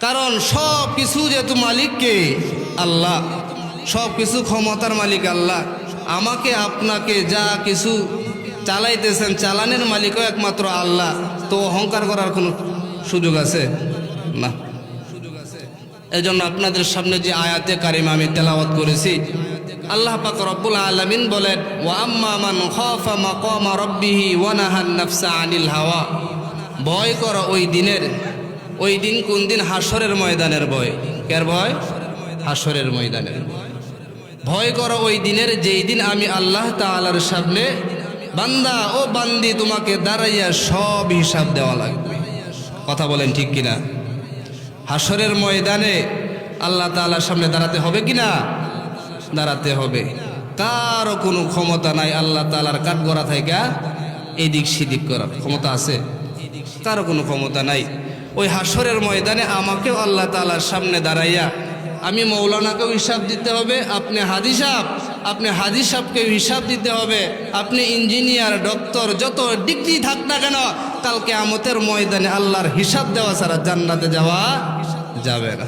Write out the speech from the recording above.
কারণ সব কিছু যেহেতু মালিককে, আল্লাহ, সব কিছু ক্ষমতার মালিক আল্লাহ। আমাকে, আপনাকে যা কিছু চালাইতেছেন, চালানের মালিকও একমাত্র আল্লাহ। তো অহংকার করার কোনো সুযোগ আছে? না। জন্য আপনাদের সামনে যে আয়াতে কারিম আমি তেলাওয়াত করেছি, আল্লাহ পাক রব্বুল আলামিন বলেন, ওয়া আম্মা মান খাফা মাকামা রাব্বিহি ওয়া নাহান নাফসা আনিল হাওয়া। ভয় করো ওই দিনের ওই দিন কোন দিন হাসরের ময়দানের ভয়? কার ভয়? হাসরের ময়দানের ভয়। করো ওই দিনের, যেই দিন আমি আল্লাহ তালার সামনে বান্দা ও বান্দি তোমাকে দাঁড়াইয়া সব হিসাব দেওয়া লাগবে। কথা বলেন ঠিক কিনা? হাসরের ময়দানে আল্লাহ তালার সামনে দাঁড়াতে হবে কি না দাঁড়াতে হবে। কারও কোনো ক্ষমতা নাই আল্লাহ তালার কাঠ গড়া থাইকা এদিক সেদিক করার ক্ষমতা আছে? কারও কোনো ক্ষমতা নাই। ওই হাসরের ময়দানে আমাকেও আল্লাহ তালার সামনে দাঁড়াইয়া, আমি মৌলানাকেও হিসাব দিতে হবে, আপনি হাদি সাহ আপনি হাদি সাহকেও হিসাব দিতে হবে, আপনি ইঞ্জিনিয়ার, ডক্টর, যত ডিগ্রি থাক না কেন কালকে আমতের ময়দানে আল্লাহর হিসাব দেওয়া ছাড়া জান্নাতে যাওয়া যাবে না।